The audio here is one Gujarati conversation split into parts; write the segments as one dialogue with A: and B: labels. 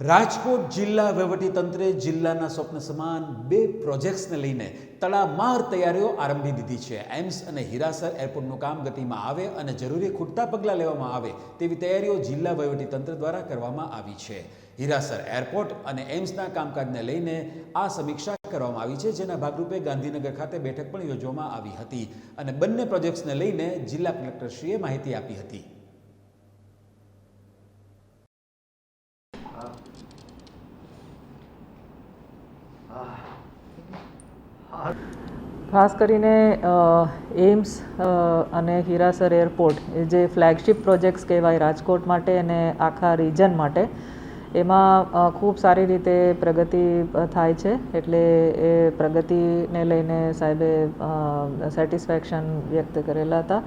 A: રાજકોટ જિલ્લા વહીવટીતંત્રે જિલ્લાના સ્વપ્ન સમાન બે પ્રોજેક્ટ્સને લઈને તડામાર તૈયારીઓ આરંભી દીધી છે. એમ્સ અને હિરાસર એરપોર્ટનું કામ ગતિમાં આવે અને જરૂરી ખૂટતા પગલાં લેવામાં આવે તેવી તૈયારીઓ જિલ્લા વહીવટીતંત્ર દ્વારા કરવામાં આવી છે. હિરાસર એરપોર્ટ અને એમ્સના કામકાજને લઈને આ સમીક્ષા કરવામાં આવી છે, જેના ભાગરૂપે ગાંધીનગર ખાતે બેઠક પણ યોજવામાં આવી હતી અને બંને પ્રોજેક્ટ્સને લઈને જિલ્લા કલેક્ટરશ્રીએ માહિતી આપી હતી.
B: ખાસ કરીને એમ્સ અને હિરાસર એરપોર્ટ જે ફ્લેગશિપ પ્રોજેક્ટ્સ કહેવાય રાજકોટ માટે અને આખા રિજન માટે, એમાં ખૂબ સારી રીતે પ્રગતિ થાય છે. એટલે એ પ્રગતિને લઈને સાહેબે સેટિસ્ફેક્શન વ્યક્ત કરેલા હતા.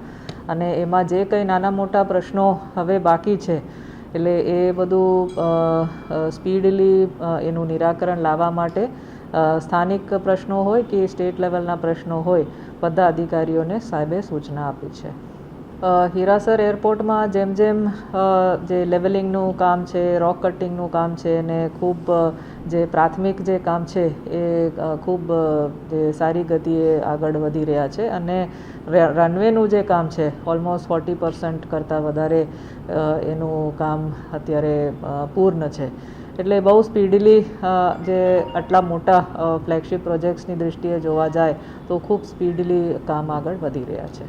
B: અને એમાં જે કંઈ નાના મોટા પ્રશ્નો હવે બાકી છે, એટલે એ બધું સ્પીડલી એનું નિરાકરણ લાવવા માટે સ્થાનિક પ્રશ્નો હોય કે સ્ટેટ લેવલના પ્રશ્નો હોય બધા અધિકારીઓને સાહેબે સૂચના આપી છે. હિરાસર એરપોર્ટમાં જેમ જેમ જે લેવલિંગનું કામ છે, રોક કટિંગનું કામ છે, ને ખૂબ જે પ્રાથમિક જે કામ છે, એ ખૂબ જે સારી ગતિએ આગળ વધી રહ્યા છે. અને રનવેનું જે કામ છે, ઓલમોસ્ટ ફોર્ટી પર્સન્ટ કરતાં વધારે એનું કામ અત્યારે પૂર્ણ છે. એટલે બહુ સ્પીડલી જે આટલા મોટા ફ્લેગશિપ પ્રોજેક્ટ્સની દૃષ્ટિએ જોવા જાય, તો ખૂબ સ્પીડલી કામ આગળ વધી રહ્યા છે.